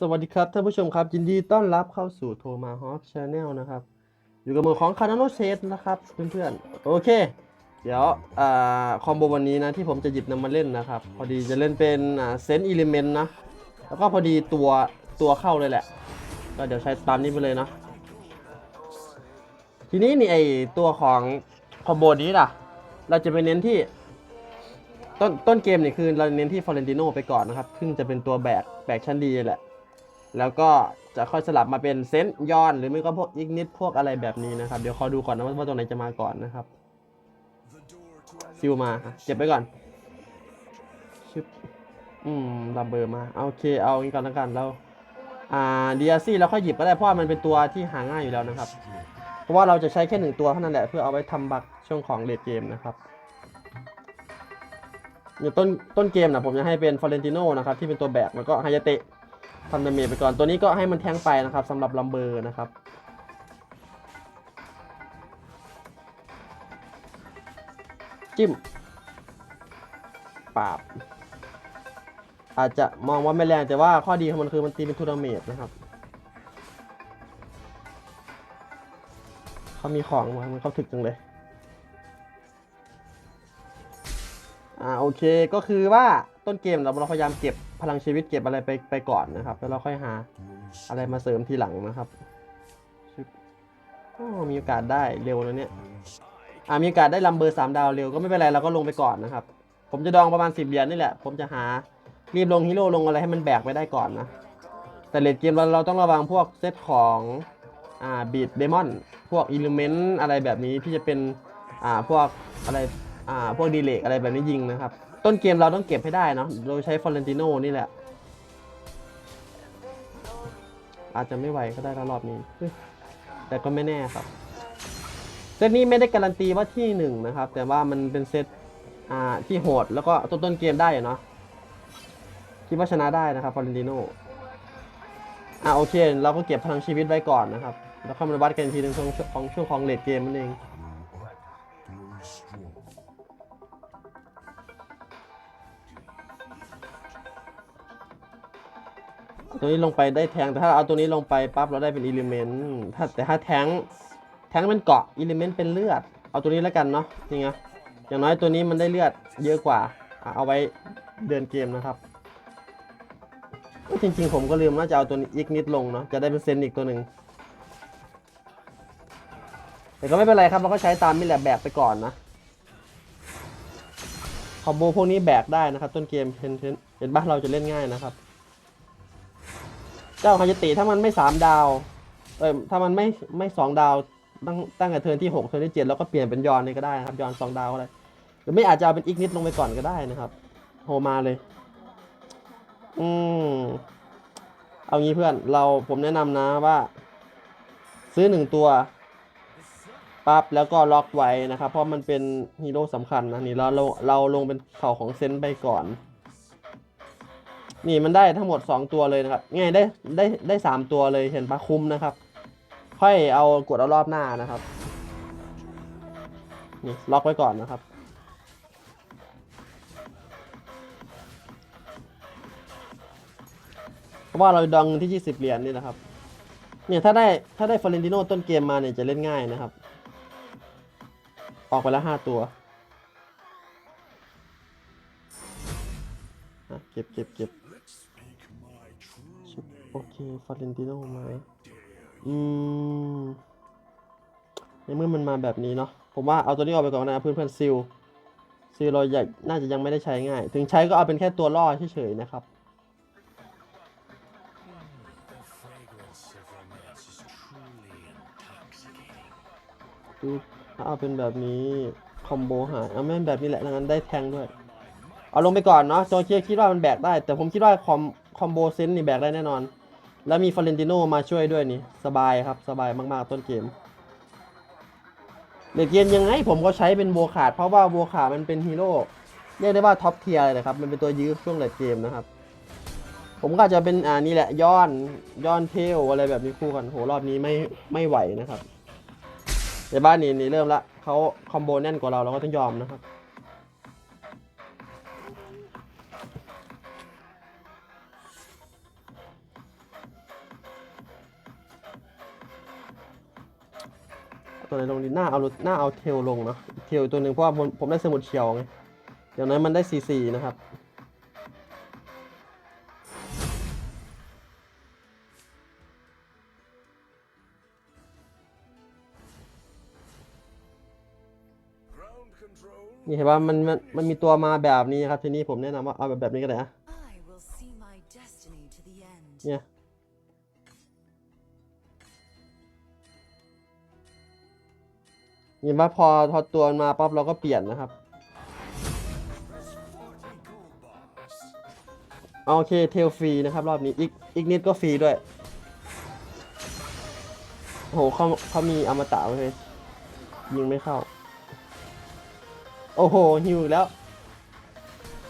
สวัสดีครับท่านผู้ชมครับยินดีต้อนรับเข้าสู่โทมาฮอฟชาแนลนะครับ อยู่กับมือของคานาโนเชสนะครับเพื่อนๆโอเค เดี๋ยวอ่าคอมโบวันนี้นะที่ผมจะหยิบนำมาเล่นนะครับ พอดีจะเล่นเป็นเซนต์อิเลเมนต์นะ แล้วก็พอดีตัวตัวเข้าเลยแหละ ก็เดี๋ยวใช้ตามนี้ไปเลยนะทีนี้นี่ไอตัวของคอมโบนี้ล่ะ เราจะไปเน้นที่ต้นต้นเกมนี่คือเราเน้นที่ฟอเรนติโนไปก่อนนะครับ ซึ่งจะเป็นตัวแบกแบกชั้นดีแหละ แล้วก็จะค่อยสลับมาเป็นเซนต์ยอนหรือไม่ก็พวกอิกนิดพวกอะไรแบบนี้นะครับ เดี๋ยวขอดูก่อนนะว่าตัวไหนจะมาก่อนนะครับซิลมาเก็บไว้ก่อนชึบอืมลัมเบอร์มาโอเคเอางี้ก่อนแล้วกันเราอ่าดีอาซี่เราค่อยหยิบก็ได้เพราะว่ามันเป็นตัวที่หาง่ายอยู่แล้วนะครับ เพราะว่าเราจะใช้แค่หนึ่งตัวเท่านั้นแหละเพื่อเอาไว้ทำบักช่วงของเลดเกมนะครับเนี่ต้นต้นเกมนะผมจะให้เป็นฟอเรนติโนนะครับที่เป็นตัวแบกแล้วก็ฮายาเตะ ทำดาเมจไปก่อนตัวนี้ก็ให้มันแทงไปนะครับสำหรับลัมเบอร์นะครับจิ้มปาบ อาจจะมองว่าไม่แรงแต่ว่าข้อดีของมันคือมันตีเป็นทูนาเมจนะครับเขามีของมามันเขาถึกจังเลย อ่าโอเคก็คือว่าต้นเกมเราเราพยายามเก็บ พลังชีวิตเก็บอะไรไปไปก่อนนะครับ แล้วเราค่อยหาอะไรมาเสริมทีหลังนะครับมีโอกาสได้เร็วแล้วเนี่ยอ่ามีโอกาสได้ลัมเบอร์สามดาวเร็วก็ไม่เป็นไรเราก็ลงไปก่อนนะครับ ผมจะดองประมาณสิบเหรียญนี่แหละ ผมจะหารีบลงฮีโร่ลงอะไรให้มันแบกไปได้ก่อนนะแต่เลดเกมเราเราต้องระวังพวกเซตของอ่าบีดเดมอนพวกอิเลเมนต์อะไรแบบนี้ที่จะเป็นอ่าพวกอะไรอ่าพวกดีเลกอะไรแบบนี้ยิงนะครับ ต้นเกมเราต้องเก็บให้ได้เนาะโดยใช้ฟอร์เรนติโนนี่แหละ อาจจะไม่ไหวก็ได้แล้วรอบนี้ แต่ก็ไม่แน่ครับเซตนี้ไม่ได้การันตีว่าที่หนึ่งนะครับ แต่ว่ามันเป็นเซตอ่าที่โหดแล้วก็ต้นต้นเกมได้เนาะคิดว่าชนะได้นะครับฟอร์เรนติโนอ่าโอเค เราก็เก็บพลังชีวิตไว้ก่อนนะครับ แล้วค่อยมาวัดกันทีหนึงช่วงของช่วงของเลดเกมนั่นเอง ตัวนี้ลงไปได้แทงแต่ถ้าเอาตัวนี้ลงไปปั๊บเราได้เป็นอิเลเมนต์ถ้าแต่ถ้าแทงแทงเป็นเกาะอิเลเมนต์เป็นเลือด เอาตัวนี้แล้วกันเนาะนี่ไงอย่างน้อยตัวนี้มันได้เลือดเยอะกว่า เอาไว้เดินเกมนะครับจริงๆผมก็ลืมว่าจะเอาตัวนี้อีกนิดลงเนาะจะได้เป็นเซนอีกตัวหนึ่งแต่ก็ไม่เป็นไรครับเราก็ใช้ตามนี่แหละแบกไปก่อนนะคอมโบพวกนี้แบกได้นะครับ ต้นเกมเห็นเห็นเห็นบ้านเราจะเล่นง่ายนะครับ จ้าฮายาติถ้ามันไม่สามดาว เออถ้ามันไม่ไม่สองดาวตั้งตั้งแต่เทิร์นที่หกเทิร์นที่เจ็ดแล้วก็เปลี่ยนเป็นยอนนี่ก็ได้นะครับยอนสองดาวก็ได้หรือไม่อาจจะเอาเป็นอีกนิดลงไปก่อนก็ได้นะครับ โหมาเลย อืมเอางี้เพื่อนเราผมแนะนำนะว่า ซื้อหนึ่งตัวปั๊บแล้วก็ล็อกไว้นะครับ เพราะมันเป็นฮีโร่สำคัญนะนี่เราเราเราลงเป็นเข่าของเซนไปก่อน นี่มันได้ทั้งหมด 2 ตัวเลยนะครับไงได้ได้ได้สามตัวเลยเห็นปะคุ้มนะครับ ค่อยเอากดเอารอบหน้านะครับนี่ล็อกไว้ก่อนนะครับ เพราะว่าเราดองที่ 20 เหรียญนี่นะครับ เนี่ยถ้าได้ถ้าได้ฟอเรนติโนต้นเกมมาเนี่ยจะเล่นง่ายนะครับ ออกไปแล้ว5ตัวเก็บเก็บเก็บ โอเคฟอเรนติโนมาอืมในเมื่อมันมาแบบนี้เนาะผมว่าเอาตัวนี้ออกไปก่อนนะเพื่อนเพื่อนๆซิลซิลเราใหญ่น่าจะยังไม่ได้ใช้ง่าย ถึงใช้ก็เอาเป็นแค่ตัวล่อเฉยๆนะครับดูถ้าเอาเป็นแบบนี้คอมโบหายเอาไม่นแบบนี้แหละงั้นได้แทงด้วย เอาลงไปก่อนเนาะโจเคียคิดว่ามันแบกได้ แต่ผมคิดว่าคอมคอมโบเซนนี่แบกได้แน่นอน แล้วมีฟอเรนติโนมาช่วยด้วยนี่ สบายครับสบายมากๆต้นเกมเด็กเกมยังไงผมก็ใช้เป็นโบวขาด เพราะว่าโบวขาดมันเป็นฮีโร่เรียกได้ว่าท็อปเทียร์เลยนะครับ มันเป็นตัวยื้อช่วงเลดเกมนะครับ ผมก็จจะเป็นอ่านี่แหละย้อนย้อนเทลอะไรแบบนี้คู่กันโหรอบนี้ไม่ไม่ไหวนะครับในบ้านนี้นี่เริ่มละเขาคอมโบแน่นกว่าเราเราก็ต้องยอมนะครับ ตัวไหนลงดีหน้าเอาหน้าเอาเทลลงเนาะเทลตัวหนึ่งเพราะว่าผมผมได้สมุดเขียวไงเดี๋ยวนั้นมันได้ซีซีนะครับ Ground control. นี่เห็นว่ามันมันมันมีตัวมาแบบนี้ครับทีนี้ผมแนะนำว่าเอาแบบแบบนี้ก็ได้อะ I will see my destiny to the end. เนี่ย เห็นว่าพอพอตัวมาปั๊บเราก็เปลี่ยนนะครับเอาโอเคเทลฟรีนะครับรอบนี้อีกอีกนิดก็ฟรีด้วยโหเขาเขามีอมตะเลยยิงไม่เข้า โอ้โหฮิวแล้ว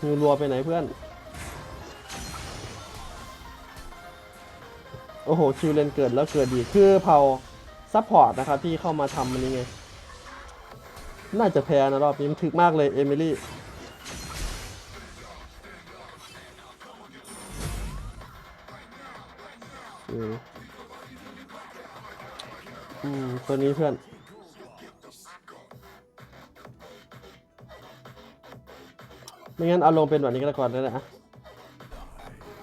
ฮิวรัวไปไหนเพื่อน โอ้โหคิวเลนเกิดแล้วเกิดดีคือเผาซัพพอร์ตนะครับที่เข้ามาทำมันนี้ไง น่าจะแพ้นะรอบนี้มันถึกมากเลยเอมิลี่อืมอืมตัวนี้เพื่อนไม่งั้นเอาลงเป็นแบบนี้ก็ได้ก่อนได้แหละอะ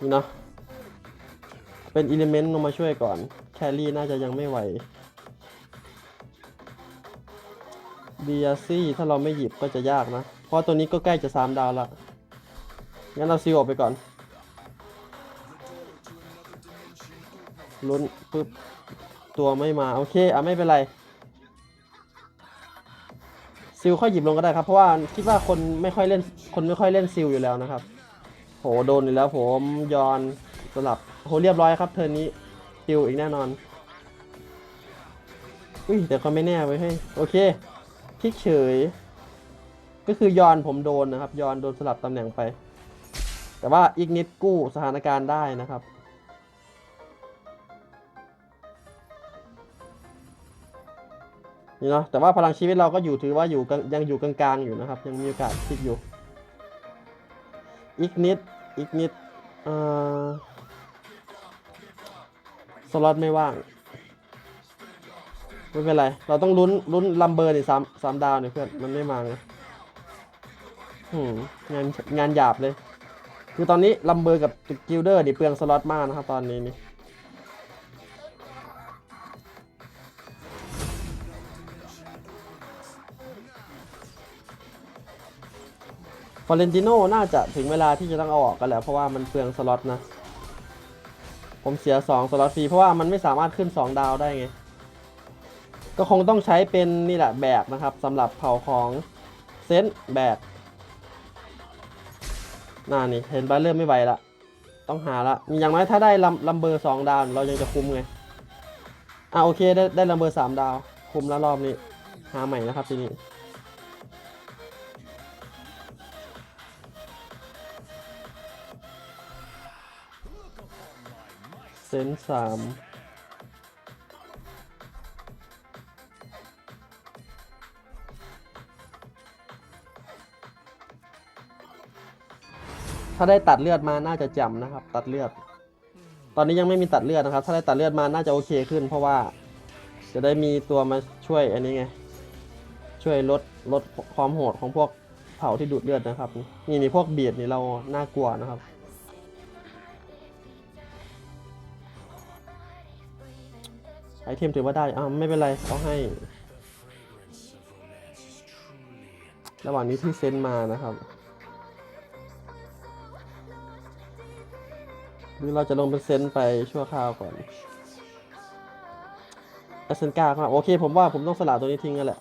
นี่เนาะเป็นอิเลเมนต์ลงมาช่วยก่อน แครี่น่าจะยังไม่ไหว บียซี่ถ้าเราไม่หยิบก็จะยากนะ เพราะตัวนี้ก็ใกล้จะสามดาวละงั้นเราซีออกไปก่อนลุ้นปึ๊บตัวไม่มา โอเค อะ ไม่เป็นไร ซิลค่อยหยิบลงก็ได้ครับ เพราะว่าคิดว่าคนไม่ค่อยเล่นคนไม่ค่อยเล่นซิลอยู่แล้วนะครับ โหโดนอยู่แล้วผมยอนสลับโหเรียบร้อยครับ เทิร์นนี้ซิลอีกแน่นอนอุ้ยแต่ก็ไม่แน่ไว้ให้โอเค พลิกเฉย ก็คือยอนผมโดนนะครับ ยอนโดนสลับตำแหน่งไป แต่ว่าอีกนิดกู้สถานการณ์ได้นะครับนี่เนาะแต่ว่าพลังชีวิตเราก็อยู่ถือว่าอยู่ยังอยู่กลางๆอยู่นะครับ ยังมีโอกาสพลิกอยู่ อีกนิดอีกนิดเอ่อสล็อตไม่ว่าง ไม่เป็นไร เราต้องลุ้นลุ้นลัมเบอร์นี่สามสามดาวเนี่ยเพื่อน มันไม่มาไงหืมงานงานหยาบเลย คือตอนนี้ลัมเบอร์กับกิลเดอร์นี่เปลืองสล็อตมากนะครับตอนนี้นี่ฟอเรนติโน่น่าจะถึงเวลาที่จะต้องเอาออกกันแล้ว เพราะว่ามันเปลืองสล็อตนะ ผมเสีย 2 สล็อตฟรีเพราะว่ามันไม่สามารถขึ้น 2 ดาวได้ไง ก็คงต้องใช้เป็นนี่แหละแบกนะครับสำหรับเผาของเซนแบกน่านี่เห็นไปเริ่มไม่ไหวละ ต้องหาละมีอย่างน้อยถ้าได้ลัมลัมเบอร์สองดาว เรายังจะคุ้มไง อะโอเคได้ได้ลัมเบอร์สามดาว คุ้มแล้วรอบนี้ หาใหม่นะครับทีนี้เซนสามาได้ตัดเลือดมาน่าจะจำนะครับ ตัดเลือด ตอนนี้ยังไม่มีตัดเลือดนะครับ ถ้าได้ตัดเลือดมาน่าจะโอเคขึ้น เพราะว่าจะได้มีตัวมาช่วยอันนี้ไง ช่วยลดลดความโหดของพวกเผาที่ดูดเลือดนะครับ นี่นี่พวกเบียดนี่เราน่ากลัวนะครับไอเทมถือว่าได้อ่าไม่เป็นไรเอาให้ ระหว่างนี้ที่เซ็นมานะครับ หรือเราจะลงเป็นเซนไปชั่วคราวก่อนเอเซนกาครับโอเค ผมว่าผมต้องสละตัวนี้ทิ้งกันแหละ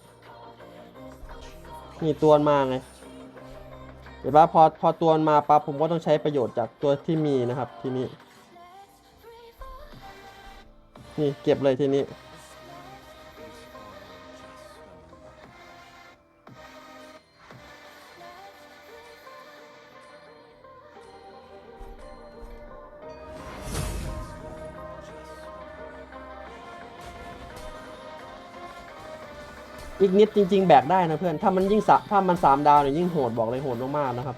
นี่ตัวมาไง เดี๋ยวว่าพอพอตัวมันมาปั๊บผมก็ต้องใช้ประโยชน์จากตัวที่มีนะครับ ทีนี้นี่เก็บเลยทีนี้ อีกนิดจริง ๆ แบกได้นะเพื่อน ถ้ามันยิ่งสะถ้ามันสามดาวเนี่ยยิ่งโหดบอกเลยโหดมากๆนะครับ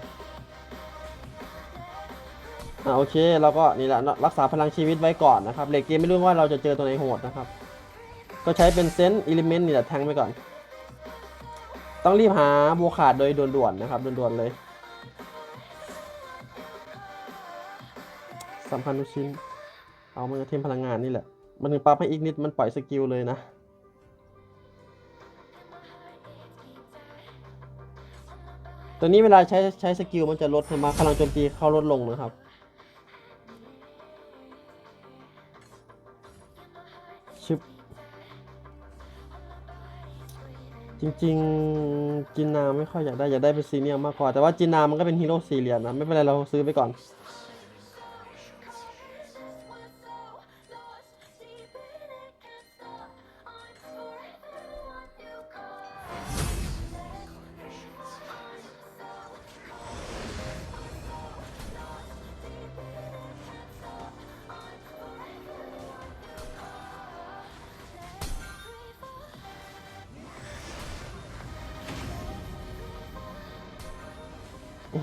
อ่าโอเคเราก็นี่แหละรักษาพลังชีวิตไว้ก่อนนะครับเหล็กเกมไม่รู้ว่าเราจะเจอตัวไหนโหดนะครับ ก็ใช้เป็นเซนต์อิเลเมนต์นี่แหละแทงไปก่อน ต้องรีบหาโบวขาดโดยด่วนๆนะครับด่วนๆเลยสำคัญทุกชิ้น เอามันจะเทมพลังงานนี่แหละ มันถึงปรับให้อีกนิดมันปล่อยสกิลเลยนะ ตัวนี้เวลาใช้ใช้สกิลมันจะลดมาพลังโจมตีเขาลดลงนะครับ ชึบ จริงๆจินนาไม่ค่อยอยากได้ อยากได้เป็นซีเนียมมากกว่า แต่ว่าจินนามันก็เป็นฮีโร่สี่เหลี่ยมนะ ไม่เป็นไรเราซื้อไปก่อน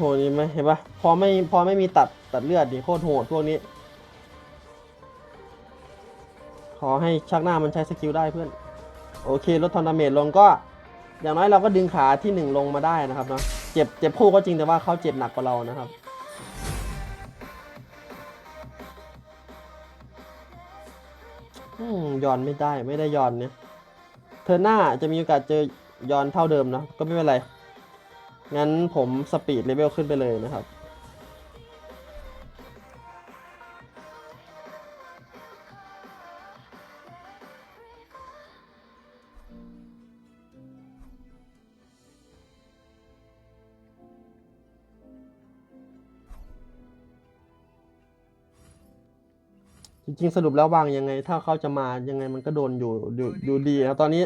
หนี่ไหมเห็นปะพอไม่พอไม่มีตัดตัดเลือดดิโคตรโหดพวกนี้ ขอให้ชักหน้ามันใช้สกิลได้เพื่อน โอเคลดทอนดาเมจลงก็ อย่างน้อยเราก็ดึงขาที่หนึ่งลงมาได้นะครับเนาะเจ็บเจ็บคู่ก็จริงแต่ว่าเขาเจ็บหนักกว่าเรานะครับอืมยอนไม่ได้ไม่ได้ย้อนเนี่ยเธอหน้าจะมีโอกาสเจอย้อนเท่าเดิมนะก็ไม่เป็นไร งั้นผมสปีดเลเวลขึ้นไปเลยนะครับ จริงๆสรุปแล้ววางยังไง ถ้าเขาจะมายังไงมันก็โดนอยู่อยู่อยู่ดีนะตอนนี้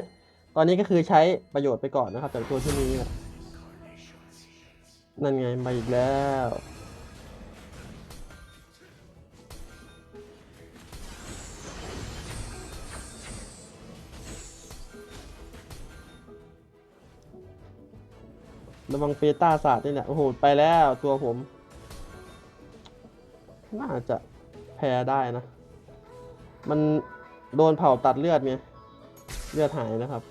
ตอนนี้ก็คือใช้ประโยชน์ไปก่อนนะครับจากตัวที่นี้ นั่นไงมาอีกแล้วระวังเปต้าศาสตร์นี่แหละโอ้โห ไปแล้วตัวผม น่าจะแพ้ได้นะ มันโดนเผาตัดเลือดไงเลือดหายนะครับ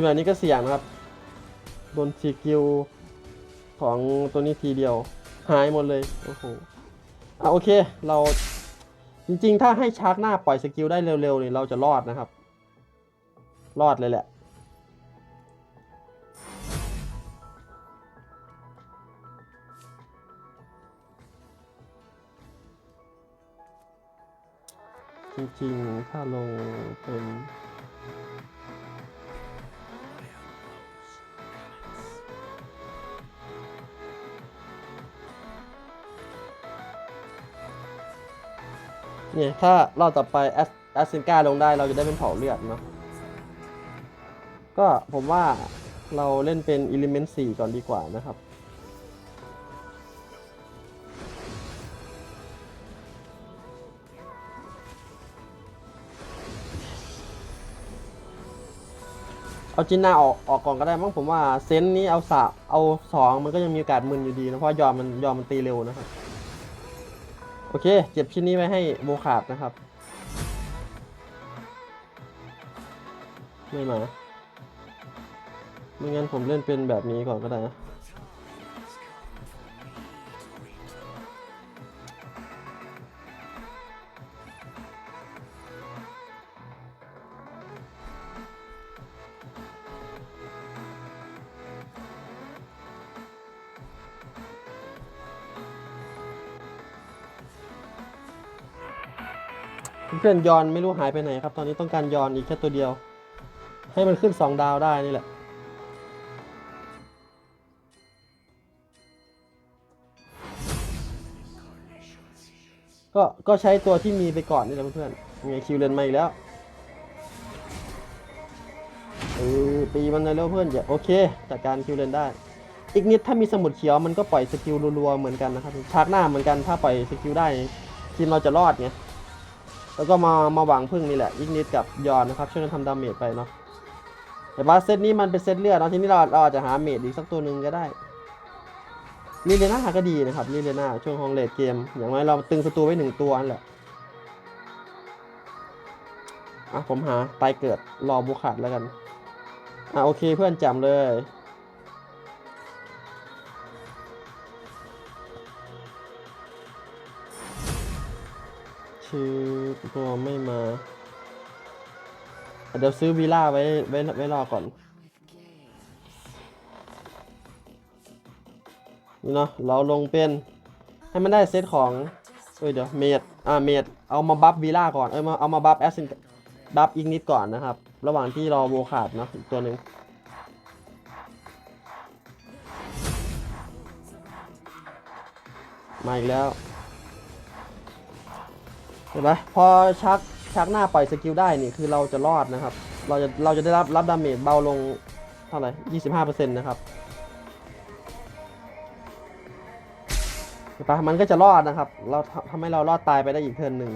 นแบบนี้ก็เสี่ยงนะครับโดนสกิลของตัวนี้ทีเดียว หายหมดเลยโอ้โหอะโอเคเราจริงๆ ถ้าให้ชาร์กหน้าปล่อยสกิลได้เร็วๆเนี่ยเราจะรอดนะครับ รอดเลยแหละ จริงๆ ถ้าลงเป็น เนี่ยถ้าเรอบต่อไปแอสแอสซินกาลงได้เราจะได้เป็นเผาเลือดเนาะก็ผมว่าเราเล่นเป็นอิเลเมนต์4ก่อนดีกว่านะครับ เอาจินนาออกออกก่อนก็ได้มั้งผมว่าเซนนี้เอาสาเอาสองมันก็ยังมีโอกาสมึนอยู่ดีนะเพราะยอมมันยอมมันตีเร็วนะครับ โอเค เก็บชิ้นนี้ไว้ให้โบขาดนะครับ ไม่มา ไม่งั้นผมเล่นเป็นแบบนี้ก่อนก็ได้นะ เพื่อนยอนไม่รู้หายไปไหนครับ ตอนนี้ต้องการยอนอีกแค่ตัวเดียว ให้มันขึ้น 2 ดาวได้นี่แหละ ก็ก็ใช้ตัวที่มีไปก่อนนี่แหละเพื่อนๆไงคิวเลนมาอีกแล้วเออตีมันเลยเร็วเพื่อนอย่าโอเคจัดการคิวเลนได้ อีกนิดถ้ามีสมุดเขียวมันก็ปล่อยสกิลรัวๆเหมือนกันนะครับชาร์กหน้าเหมือนกันถ้าปล่อยสกิลได้ทีมเราจะรอดไง แล้วก็มามาหวังพึ่งนี่แหละอีกนิดกับยอนนะครับช่วยกันทำดาเมจไปเนาะแต่ว่าเซตนี้มันเป็นเซตเลือดเนาะทีนี้เราเราอาจจะหาเมจอีกสักตัวหนึ่งก็ได้ลีเลน่าก็ดีนะครับลีเลน่าช่วงของเลดเกม อย่างน้อยเราตึงศัตรูไว้หนึ่งตัวนั่นแหละอะผมหาตายเกิดรอบุขาดแล้วกันอะโอเคเพื่อนจำเลย ชื่อตัวไม่มาเดี๋ยวซื้อวีล่าไว้ไว้ไว้รอก่อนนี่เนาะเราลงเป็น ให้มันได้เซตของเอ้ยเดี๋ยวเมดอ่าเมดเอามาบัฟวีล่าก่อนเอ้ยมาเอามาบัฟแอสซินบัฟอีกนิดก่อนนะครับ ระหว่างที่รอโวขาดเนาะอีกตัวหนึ่งมาอีกแล้ว เห็นไหมพอชักชักหน้าปล่อยสกิลได้นี่คือเราจะรอดนะครับ เราจะเราจะได้รับรับดาเมจเบาลงเท่าไหร่ยี่สิบห้าเปอร์เซ็นต์นะครับเห็นปะมันก็จะรอดนะครับ เราทำให้เรารอดตายไปได้อีกเทิร์นหนึ่ง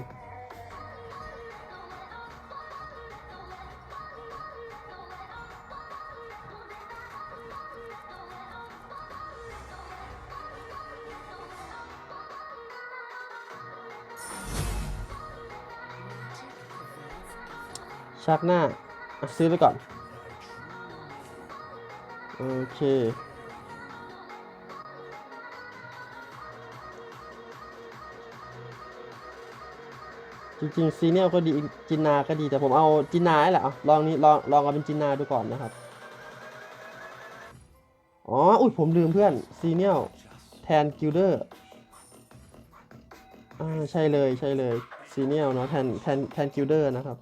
ชักหน้าซื้อไปก่อน โอเค จริงๆซีเนียลก็ดีจินนาก็ดีแต่ผมเอาจินนาแหละเอาลองนี้ลองลองเอาเป็นจินนาดูก่อนนะครับ อ๋อ อุ้ยผมลืมเพื่อนซีเนียลแทนกิลเดอร์อ่าใช่เลยใช่เลยซีเนียลเนาะแทนแทนแทนกิลเดอร์นะครับ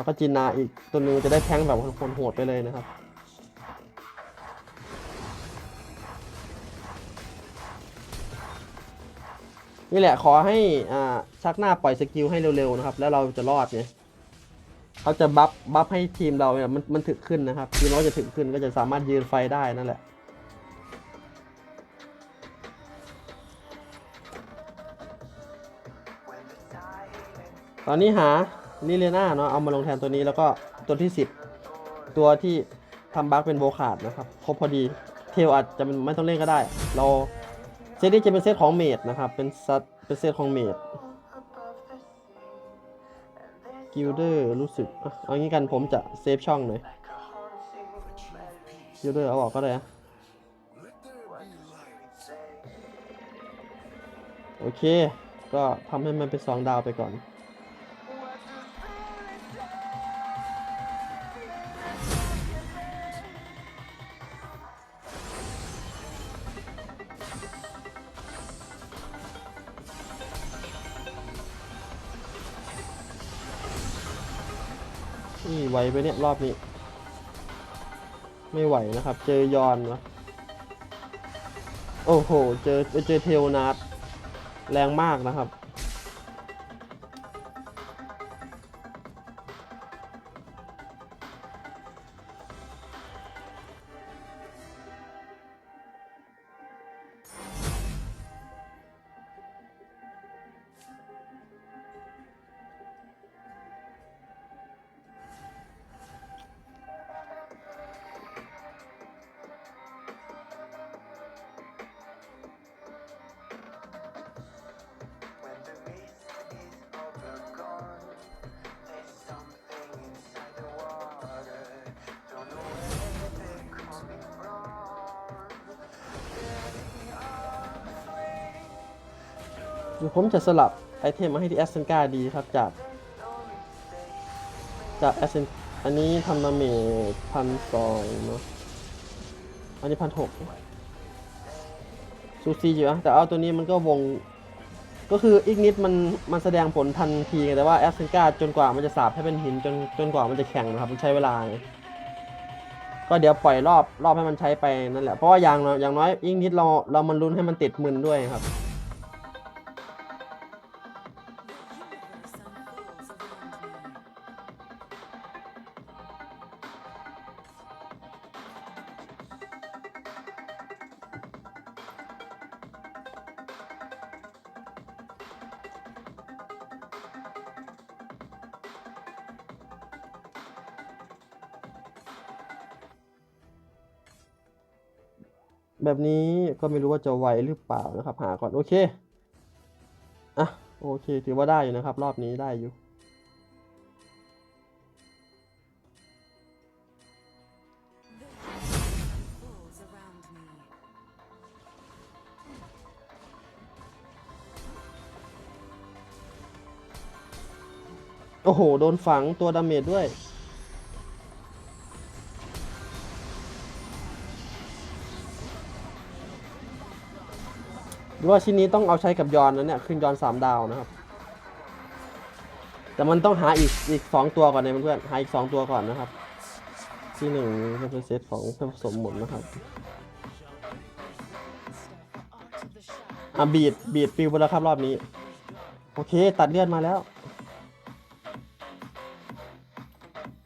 แล้วก็จินนาอีกตัวนึงจะได้แทงแบบคนโหดไปเลยนะครับ นี่แหละขอให้อ่าชักหน้าปล่อยสกิลให้เร็วๆนะครับ แล้วเราจะรอดไงเขาจะบัฟบัฟให้ทีมเราเนี่ยมันมันถึกขึ้นนะครับทีมเราจะถึกขึ้นก็จะสามารถยืนไฟได้นั่นแหละตอนนี้หา ลิเลน่าเนาะเอามาลงแทนตัวนี้แล้วก็ตัวที่ 10 ตัวที่ทำบัฟเป็นโบขาดนะครับครบพอดีเทลอาจจะไม่ต้องเล่นก็ได้ เราเซตนี้จะเป็นเซตของเมดนะครับเป็นซัดเป็นเซตของเมดกิลเดอร์รู้สึกเอางี้กันผมจะเซฟช่องหน่อยกิลเดอร์เอาออกก็ได้โอเค ก็ทำให้มันเป็นสองดาวไปก่อน ไหวไปเนี่ยรอบนี้ ไม่ไหวนะครับ เจอยอนวะโอ้โห เจอเจอเทลนาร์ดแรงมากนะครับ จะสลับไอเทมมาให้ที่แอสเซนกาดีครับจาก จากแอสเซนอันนี้ทำดาเมจพันสองเนาะอันนี้พันหกซูซีอยู่นะแต่เอาตัวนี้มันก็วง ก็คืออีกนิดมันมันแสดงผลทันทีไงแต่ว่าแอสเซนกาจนกว่ามันจะสาบให้เป็นหินจนจนกว่ามันจะแข็งนะครับ มันใช้เวลาก็เดี๋ยวปล่อยรอบรอบให้มันใช้ไปนั่นแหละเพราะว่าอย่างอยอย่างน้อยยิ่งนิดเราเรามันลุ้นให้มันติดมึนด้วยครับ นี้ก็ไม่รู้ว่าจะไวหรือเปล่านะครับ หาก่อนโอเคอะโอเค ถือว่าได้อยู่นะครับ รอบนี้ได้อยู่โอ้โห โดนฝังตัวดาเมจด้วย หรือว่าชิ้นนี้ต้องเอาใช้กับยอนนะเนี่ยขึ้นยอนสามดาวนะครับ แต่มันต้องหาอีกอีกสองตัวก่อนนะเพื่อนหาอีกสองตัวก่อนนะครับ ที่หนึ่งเป็นเซตของเพื่อผสมหมดนะครับอะบีดบีดปิวไปแล้วครับรอบนี้ โอเค ตัดเลือดมาแล้ว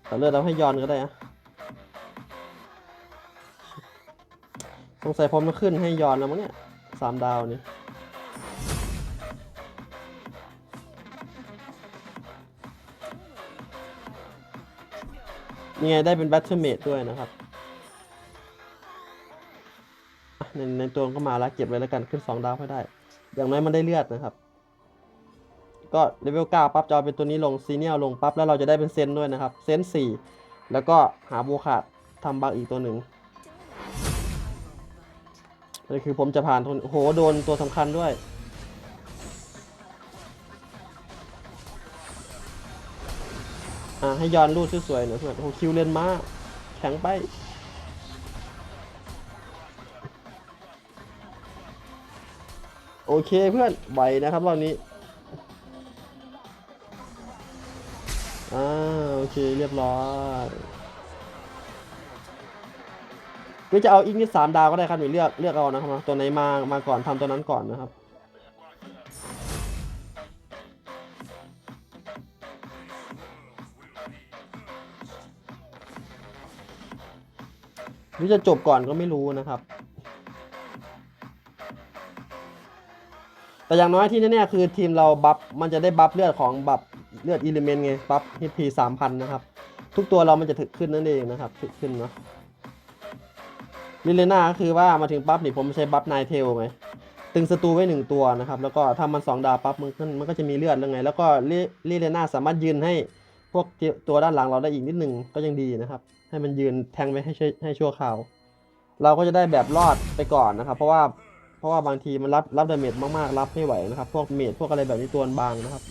ตัดเลือดเราให้ยอนก็ได้อะสงสัยผมจะขึ้นให้ยอนแล้วมั้งเนี่ย สามดาวนี่นี่ไงได้เป็นแบทเทิลเมดด้วยนะครับในในตัวก็มาแล้วเก็บไว้แล้วกันขึ้น 2 ดาวให้ได้ อย่างน้อยมันได้เลือดนะครับ ก็เลเวล9ปั๊บจะเอาเป็นตัวนี้ลงซีเนียลลงปั๊บแล้วเราจะได้เป็นเซนด้วยนะครับ เซน4แล้วก็หาโบขาดทำบักอีกตัวหนึ่ง นี่คือผมจะผ่านทนโอ้โหโดนตัวสำคัญด้วย อ่าให้ย้อนรูดสวยๆหน่อยเพื่อนโอ้โหคิวเลนมาแข็งไปโอเคเพื่อนไหวนะครับรอบนี้ อ่า โอเคเรียบร้อย รือจะเอาอีกนิดสามดาวก็ได้ครับหรือเลือกเลือกเอานะครับตัวไหนมามาก่อนทำตัวนั้นก่อนนะครับหรือจะจบก่อนก็ไม่รู้นะครับ แต่อย่างน้อยที่แน่ๆคือทีมเราบัฟมันจะได้บัฟเลือดของบัฟเลือดอิเลเมนต์ไงบัฟฮิตพีสามพันนะครับ ทุกตัวเรามันจะถึกขึ้นนั่นเองนะครับ ถึกขึ้นเนาะ ลิเลน่าก็คือว่ามาถึงปั๊บนี่ผมใช้บัฟนายเทลไงตึงศัตรูไว้หนึ่งตัวนะครับ แล้วก็ถ้ามันสองดาวปั๊บมันขึ้นมันก็จะมีเลือดแล้วไง แล้วก็ลิลิเลน่าสามารถยืนให้พวกตัวด้านหลังเราได้อีกนิดหนึ่งก็ยังดีนะครับ ให้มันยืนแทงไว้ให้ช่วให้ชั่วคราว เราก็จะได้แบบรอดไปก่อนนะครับ เพราะว่าเพราะว่าบางทีมันรับรับดาเมจมากๆรับไม่ไหวนะครับ พวกเมจพวกอะไรแบบนี้ตัวบางนะครับ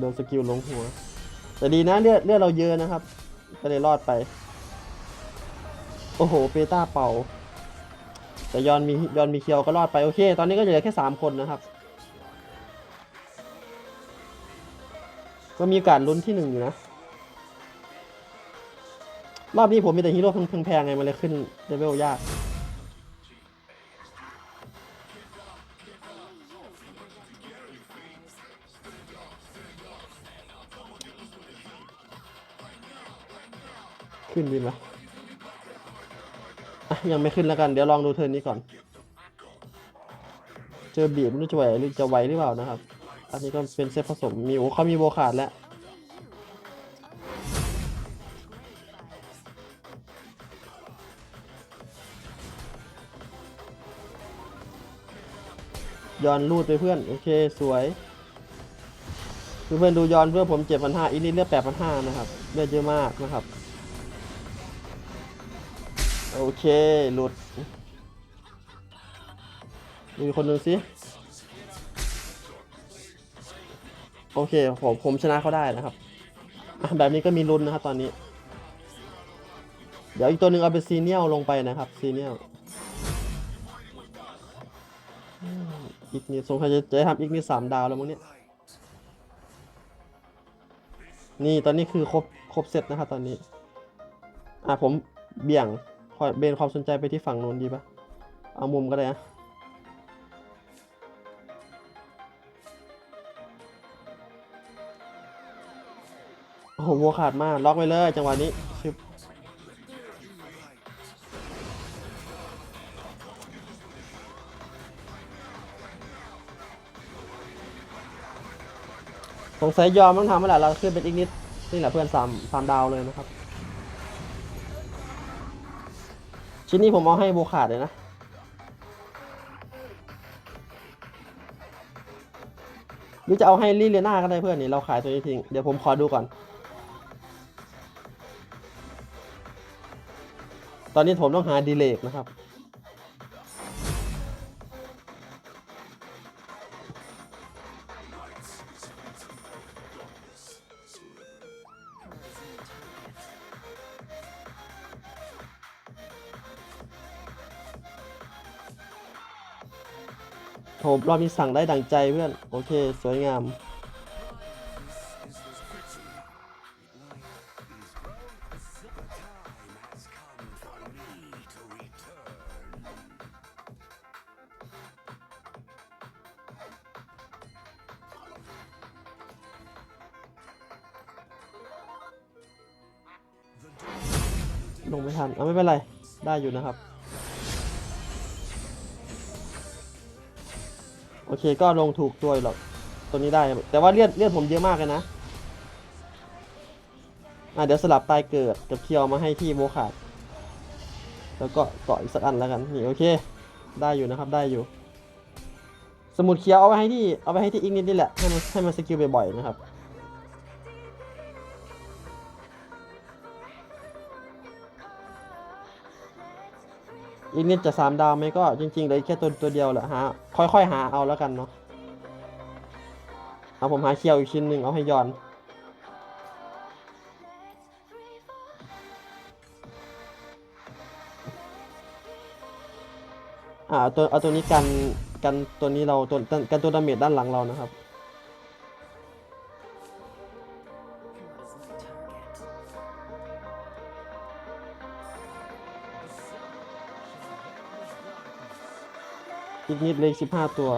โดนสกิลลงหัว แต่ดีนะเลือดเลือดเราเยอะนะครับ ก็เลยรอดไป โอ้โหเปต้าเป่า แต่ยอนมียอนมีเคียวก็รอดไป โอเค ตอนนี้ก็เหลือแค่สามคนนะครับ ก็มีโอกาสลุ้นที่หนึ่งอยู่นะ รอบนี้ผมมีแต่ฮีโร่แพงๆไงมันเลยขึ้นเลเวลยาก ขึ้นดีไหมอะยังไม่ขึ้นแล้วกันเดี๋ยวลองดูเทิร์นนี้ก่อน เจอบีบไม่รู้จะไหวหรือจะไหวหรือเปล่านะครับ อันนี้ก็เป็นเซตผสมมีโอ้เขามีโบขาดแล้วย้อนรูดไปเพื่อนโอเคสวยเพื่อนดูย้อนเพื่อนผมเจ็ดพันห้าอีนี่เลือดแปดพันห้านะครับเลือดเยอะมากนะครับ โอเค หลุด มีคนหนึ่งสิ โอเค ผมผมชนะเขาได้นะครับ แบบนี้ก็มีลุ้นนะครับตอนนี้ เดี๋ยวอีกตัวหนึ่งเอาเป็นซีเนียลลงไปนะครับซีเนียลอีกนิดสงสัยจะจะทำอีกนิดสามดาวแล้วมั้งเนี่ย นี่ตอนนี้คือครบครบเซตนะครับตอนนี้ อะผมเบี่ยง เบนความสนใจไปที่ฝั่งนู้นดีปะเอามุมก็ได้นะโอ้โหวัวขาดมาก ล็อกไว้เลยจังหวะนี้ชึบสงสัยยอมต้องทำเมื่อไหร่เราขึ้นเป็นอีกนิด นี่แหละเพื่อนสามสามดาวเลยนะครับ ชิ้นนี้ผมเอาให้โบขาดเลยนะ หรือจะเอาให้ลิเลียนาก็ได้เพื่อนนี่เราขายตัวนี้ทิ้ง เดี๋ยวผมขอดูก่อน ตอนนี้ผมต้องหาดีเลกนะครับ ผมรอบนี้สั่งได้ดังใจเพื่อน โอเค สวยงาม ลงไม่ทัน เอาไม่เป็นไร ได้อยู่นะครับ เคก็ลงถูกตัวอยู่หรอกตัวนี้ได้ แต่ว่าเลือดเลือดผมเยอะมากเลยนะอะเดี๋ยวสลับตายเกิดกับเคียวมาให้ที่โมขาด แล้วก็เกาะอีกสักอันแล้วกันนี่โอเค ได้อยู่นะครับได้อยู่ สมุดเคียวเอาไว้ให้ที่เอาไว้ให้ที่อีกนิดนี่แหละให้มันให้มันสกิลบ่อยๆนะครับ อีกนิดจะสามดาวไหมก็จริงๆเลยแค่ตัวตัวเดียวแหละหาค่อยๆหาเอาแล้วกันเนาะเอาผมหาเคียวอีกชิ้นหนึ่งเอาให้ย้อนอ่าตัวเอาตัวนี้กันกันตัวนี้เราตัวกันตัวดาเมจด้านหลังเรานะครับ อีกนิดเลยสิบห้าตัว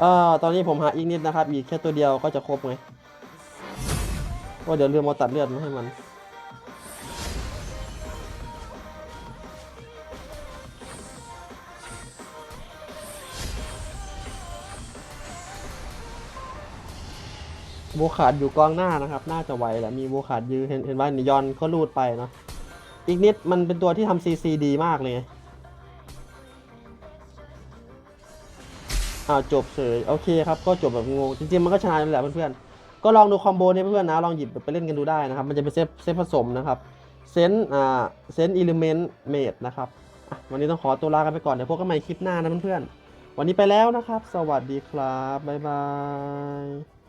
เอ่อตอนนี้ผมหาอีกนิดนะครับ อีกแค่ตัวเดียวก็จะครบไงว่าเดี๋ยวเรือมาตัดเลือดมาให้มัน โบขาดอยู่กองหน้านะครับ น่าจะไวแหละ มีโบขาดยืนเห็นเห็นว่านิยอนก็รูดไปเนาะ อีกนิดมันเป็นตัวที่ทำซีซีดีมากเลยอ้าวจบเฉยโอเคครับก็จบแบบงงจริงๆมันก็ชนะแหละเพื่อนๆก็ลองดูคอมโบนี้เพื่อนๆนะลองหยิบไปเล่นกันดูได้นะครับ มันจะเป็นเซตเซตผสมนะครับเซนอ่าเซนอิเลเมนต์เมดนะครับวันนี้ต้องขอตัวลากันไปก่อนเดี๋ยวพบกันใหม่คลิปหน้านะเพื่อนๆวันนี้ไปแล้วนะครับ สวัสดีครับบ๊ายบาย